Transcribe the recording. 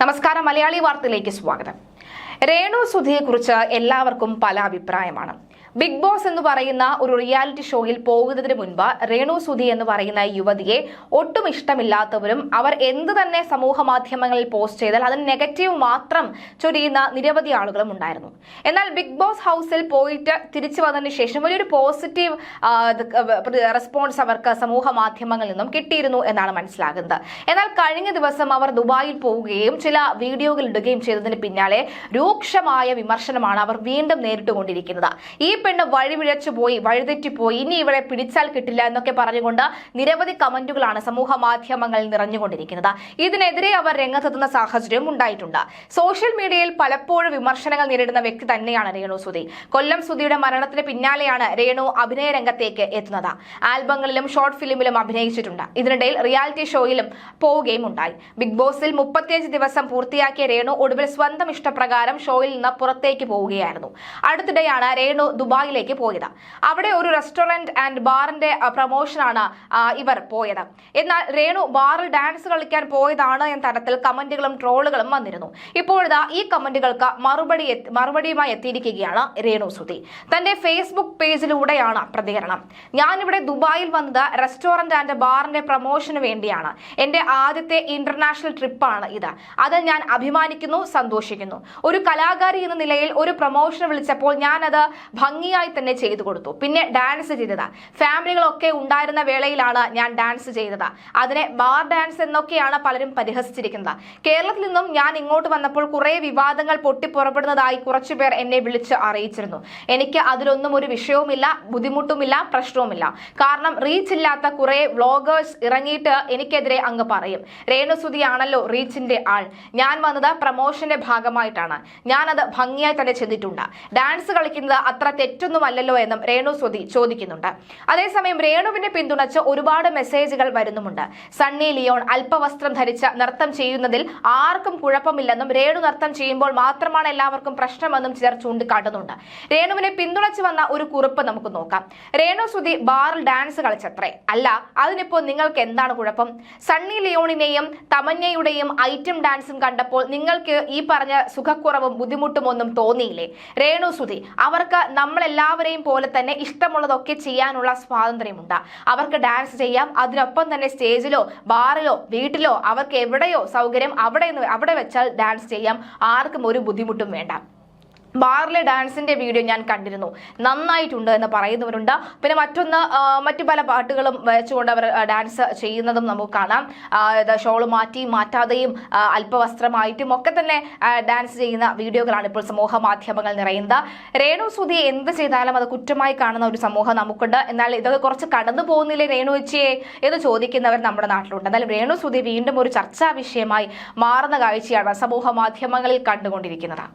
നമസ്കാരം. മലയാളി വാർത്തയിലേക്ക് സ്വാഗതം. രേണു സുധിയെക്കുറിച്ച് എല്ലാവർക്കും പല അഭിപ്രായമാണ്. ബിഗ് ബോസ് എന്ന് പറയുന്ന ഒരു റിയാലിറ്റി ഷോയിൽ പോകുന്നതിന് മുൻപ് രേണു സുധി എന്ന് പറയുന്ന യുവതിയെ ഒട്ടും ഇഷ്ടമില്ലാത്തവരും അവർ എന്ത് തന്നെ സമൂഹ മാധ്യമങ്ങളിൽ പോസ്റ്റ് ചെയ്താൽ അതിന് നെഗറ്റീവ് മാത്രം ചൊരിയുന്ന നിരവധി ആളുകളും ഉണ്ടായിരുന്നു. എന്നാൽ ബിഗ് ബോസ് ഹൗസിൽ പോയിട്ട് തിരിച്ചു വന്നതിന് ശേഷം വലിയൊരു പോസിറ്റീവ് റെസ്പോൺസ് അവർക്ക് സമൂഹ മാധ്യമങ്ങളിൽ നിന്നും കിട്ടിയിരുന്നു എന്നാണ് മനസ്സിലാകുന്നത്. എന്നാൽ കഴിഞ്ഞ ദിവസം അവർ ദുബായിൽ പോവുകയും ചില വീഡിയോകൾ ഇടുകയും ചെയ്തതിന് പിന്നാലെ രൂക്ഷമായ വിമർശനമാണ് അവർ വീണ്ടും നേരിട്ടുകൊണ്ടിരിക്കുന്നത്. ഈ പെണ്ണ് വഴിപിഴച്ചു പോയി വഴിതെറ്റിപ്പോയി. ഇനി ഇവളെ പിടിച്ചാൽ കിട്ടില്ല എന്നൊക്കെ പറഞ്ഞുകൊണ്ട് നിരവധി കമന്റുകളാണ് സമൂഹ മാധ്യമങ്ങളിൽ നിറഞ്ഞുകൊണ്ടിരിക്കുന്നത്. ഇതിനെതിരെ അവർ രംഗത്തെത്തുന്ന സാഹചര്യം ഉണ്ടായിട്ടുണ്ട്. സോഷ്യൽ മീഡിയയിൽ പലപ്പോഴും വിമർശനങ്ങൾ നേരിടുന്ന വ്യക്തി തന്നെയാണ് രേണു സുധി. കൊല്ലം സുധിയുടെ മരണത്തിന് പിന്നാലെയാണ് രേണു അഭിനയ രംഗത്തേക്ക് എത്തുന്നത്. ആൽബങ്ങളിലും ഷോർട്ട് ഫിലിമിലും അഭിനയിച്ചിട്ടുണ്ട്. ഇതിനിടയിൽ റിയാലിറ്റി ഷോയിലും പോവുകയും ഉണ്ടായി. ബിഗ് ബോസിൽ മുപ്പത്തിയഞ്ച് ദിവസം പൂർത്തിയാക്കിയ രേണു ഒടുവിൽ സ്വന്തം ഇഷ്ടപ്രകാരം ഷോയിൽ നിന്ന് പുറത്തേക്ക് പോവുകയായിരുന്നു. അടുത്തിടെയാണ് രേണു ദുബായിലേക്ക് പോയത്. അവിടെ ഒരു റെസ്റ്റോറന്റ് ആൻഡ് ബാറിന്റെ പ്രൊമോഷനാണ് ഇവർ പോയത്. എന്നാൽ രേണു ബാറിൽ ഡാൻസ് കളിക്കാൻ പോയതാണ് എന്ന തരത്തിൽ കമന്റുകളും ട്രോളുകളും വന്നിരുന്നു. ഇപ്പോഴിതാ ഈ കമന്റുകൾക്ക് മറുപടി മറുപടിയുമായി എത്തിയിരിക്കുകയാണ് രേണു സുധി തന്റെ ഫേസ്ബുക്ക് പേജിലൂടെയാണ് പ്രതികരണം. ഞാനിവിടെ ദുബായിൽ വന്നത് റെസ്റ്റോറന്റ് ആൻഡ് ബാറിന്റെ പ്രൊമോഷന് വേണ്ടിയാണ്. എന്റെ ആദ്യത്തെ ഇന്റർനാഷണൽ ട്രിപ്പാണ് ഇത്. അത് ഞാൻ അഭിമാനിക്കുന്നു സന്തോഷിക്കുന്നു. ഒരു കലാകാരി എന്ന നിലയിൽ ഒരു പ്രൊമോഷൻ വിളിച്ചപ്പോൾ ഞാനത് ഭംഗിയായി തന്നെ ചെയ്തു കൊടുത്തു. പിന്നെ ഡാൻസ് ചെയ്തത്. ഫാമിലികളൊക്കെ ഉണ്ടായിരുന്ന വേളയിലാണ് ഞാൻ ഡാൻസ് ചെയ്തത്. അതിനെ ബാർ ഡാൻസ് എന്നൊക്കെയാണ് പലരും പരിഹസിച്ചിരിക്കുന്നത്. കേരളത്തിൽ നിന്നും ഞാൻ ഇങ്ങോട്ട് വന്നപ്പോൾ കുറെ വിവാദങ്ങൾ പൊട്ടിപ്പുറപ്പെടുന്നതായി കുറച്ചുപേർ എന്നെ വിളിച്ച് അറിയിച്ചിരുന്നു. എനിക്ക് അതിലൊന്നും ഒരു വിഷയവുമില്ല ബുദ്ധിമുട്ടുമില്ല പ്രശ്നവുമില്ല. കാരണം റീച്ച് ഇല്ലാത്ത കുറെ വ്ളോഗേഴ്സ് ഇറങ്ങിയിട്ട് എനിക്കെതിരെ അങ്ങ് പറയും. രേണുസുതിയാണല്ലോ റീച്ചിന്റെ ആൾ. ഞാൻ വന്നത് പ്രമോഷന്റെ ഭാഗമായിട്ടാണ്. ഞാനത് ഭംഗിയായി തന്നെ ചെയ്തിട്ടുണ്ട്. ഡാൻസ് കളിക്കുന്നത് അത്ര തെറ്റൊന്നുമല്ലല്ലോ എന്നും രേണു സ്വതി ചോദിക്കുന്നുണ്ട്. അതേസമയം രേണുവിനെ പിന്തുണച്ച് ഒരുപാട് മെസ്സേജുകൾ വരുന്നുമുണ്ട്. സണ്ണി ലിയോൺ അല്പവസ്ത്രം ധരിച്ച നൃത്തം ചെയ്യുന്നതിൽ ആർക്കും കുഴപ്പമില്ലെന്നും രേണു നൃത്തം ചെയ്യുമ്പോൾ മാത്രമാണ് എല്ലാവർക്കും പ്രശ്നമെന്നും ചിലർ ചൂണ്ടിക്കാട്ടുന്നുണ്ട്. രേണുവിനെ പിന്തുണച്ച് വന്ന ഒരു കുറിപ്പ് നമുക്ക് നോക്കാം. രേണു സ്വതി ബാറിൽ ഡാൻസ് കളിച്ചത്രേ. അല്ല അതിനിപ്പോ നിങ്ങൾക്ക് എന്താണ് കുഴപ്പം? സണ്ണി ലിയോണിനെയും തമന്യയുടെയും ഐറ്റം ഡാൻസും കണ്ടപ്പോൾ നിങ്ങൾക്ക് ഈ പറഞ്ഞ സുഖക്കുറവും ബുദ്ധിമുട്ടും ഒന്നും തോന്നിയില്ലേ? രേണു സുധി അവർക്ക് നമ്മളെല്ലാവരെയും പോലെ തന്നെ ഇഷ്ടമുള്ളതൊക്കെ ചെയ്യാനുള്ള സ്വാതന്ത്ര്യമുണ്ട്. അവർക്ക് ഡാൻസ് ചെയ്യാം അതിനൊപ്പം തന്നെ സ്റ്റേജിലോ ബാറിലോ വീട്ടിലോ അവർക്ക് എവിടെയോ സൗകര്യം അവിടെ അവിടെ വെച്ചാൽ ഡാൻസ് ചെയ്യാം. ആർക്കും ഒരു ബുദ്ധിമുട്ടും വേണ്ട. ബാറിലെ ഡാൻസിന്റെ വീഡിയോ ഞാൻ കണ്ടിരുന്നു. നന്നായിട്ടുണ്ട് എന്ന് പറയുന്നവരുണ്ട്. പിന്നെ മറ്റൊന്ന് മറ്റു പല പാട്ടുകളും വെച്ചുകൊണ്ട് അവർ ഡാൻസ് ചെയ്യുന്നതും നമുക്ക് കാണാം. ഷോൾ മാറ്റി മാറ്റാതെയും അല്പവസ്ത്രമായിട്ടും ഒക്കെ തന്നെ ഡാൻസ് ചെയ്യുന്ന വീഡിയോകളാണ് ഇപ്പോൾ സമൂഹ മാധ്യമങ്ങൾ നിറയുന്നത്. രേണു സുധി എന്ത് ചെയ്താലും അത് കുറ്റമായി കാണുന്ന ഒരു സമൂഹം നമുക്കുണ്ട്. എന്നാൽ ഇതൊക്കെ കുറച്ച് കടന്നു പോകുന്നില്ലേ രേണു വെച്ചിയെ എന്ന് ചോദിക്കുന്നവർ നമ്മുടെ നാട്ടിലുണ്ട്. എന്നാലും രേണു സുധി വീണ്ടും ഒരു ചർച്ചാ വിഷയമായി മാറുന്ന കാഴ്ചയാണ് സമൂഹ മാധ്യമങ്ങളിൽ കണ്ടുകൊണ്ടിരിക്കുന്നത്.